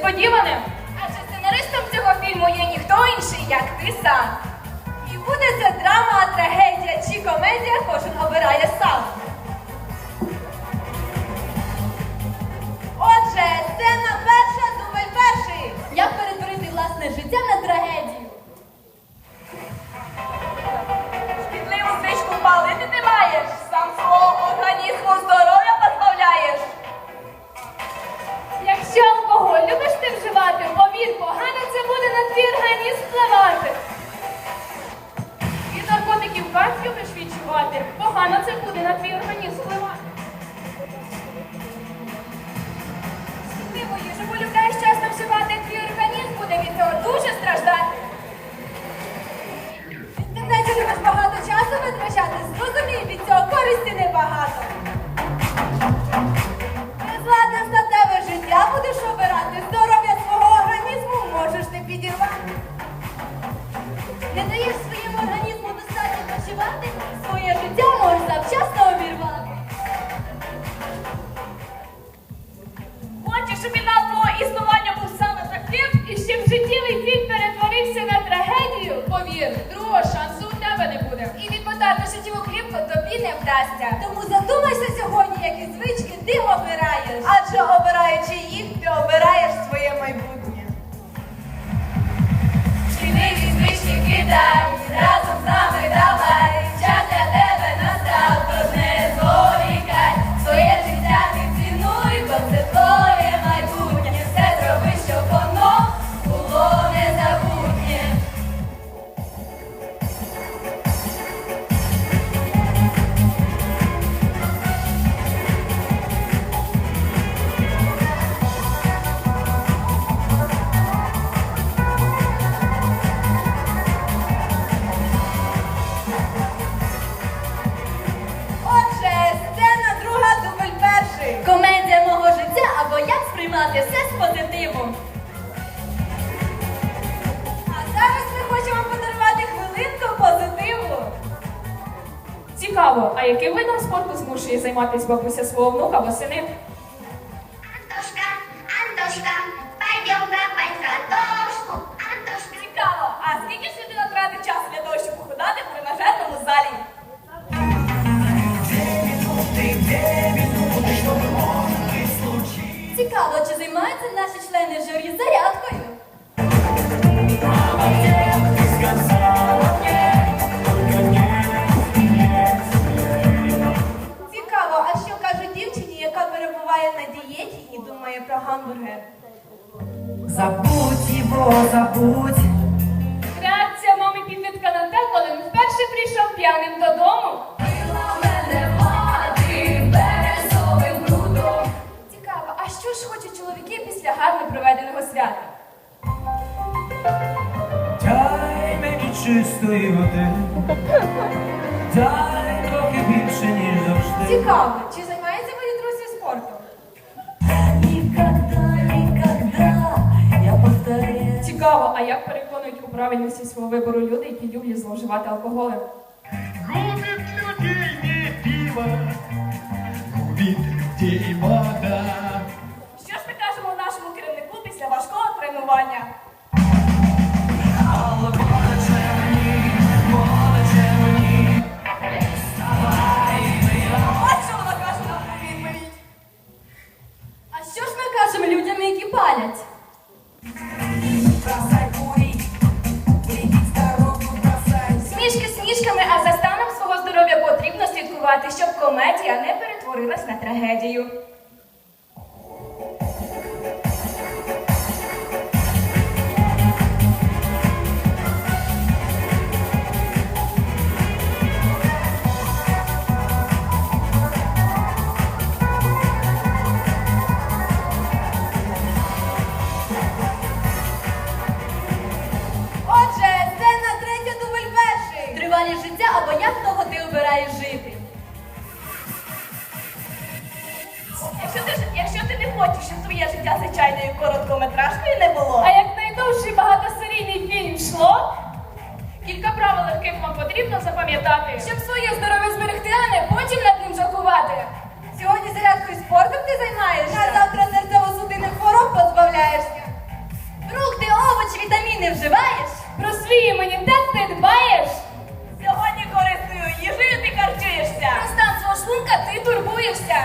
несподіваним. Адже сценаристом цього фільму є ніхто інший, як ти сам. І буде це драма, трагедія чи комедія, кожен обирає сам. Отже, це на перша, дубль перший. Як перетворити власне життя на трагедію? не вдасться. Тому задумайся сьогодні, які звички ти обираєш. Адже обираючи їх, ти обираєш своє майбутнє. Чиниві звички кидай, разом з нами давай. цікаво, а яким видом спорту змушує займатися бабуся свого внука восени гамбургер. Забудь його, забудь. Реакція мами підлітка на те, коли він вперше прийшов п'яним додому. Цікаво, а що ж хочуть чоловіки після гарно проведеного свята? Дай мені чистої води. Дай трохи більше, ніж завжди. Цікаво, чи займається мої друзі спортом? Цікаво, а як переконують у правильності свого вибору люди, які люблять зловживати алкоголем? Любит людей не пиво, губит людей вода. Що ж ми кажемо нашому керівнику після важкого тренування? mas na tragédia Кілька правил легких вам потрібно запам'ятати. Щоб своє здоров'я зберегти, а не потім над ним жахувати. Сьогодні зарядкою спортом ти займаєшся? а завтра серцево-судинних хвороб позбавляєшся. Фрукти, овочі, вітаміни вживаєш. Про свій імунітет ти дбаєш. Сьогодні корисною їжею ти харчуєшся. Про стан свого шлунка ти турбуєшся.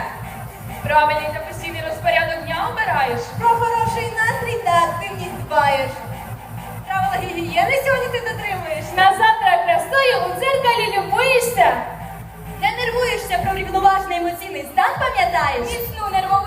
Правильний та постійний розпорядок дня обираєш. Про хороший настрій та активність дбаєш правила гігієни сьогодні ти дотримуєш? На завтра красою у дзеркалі любуєшся. Не нервуєшся про рівноважний емоційний стан, пам'ятаєш? Міцну нервову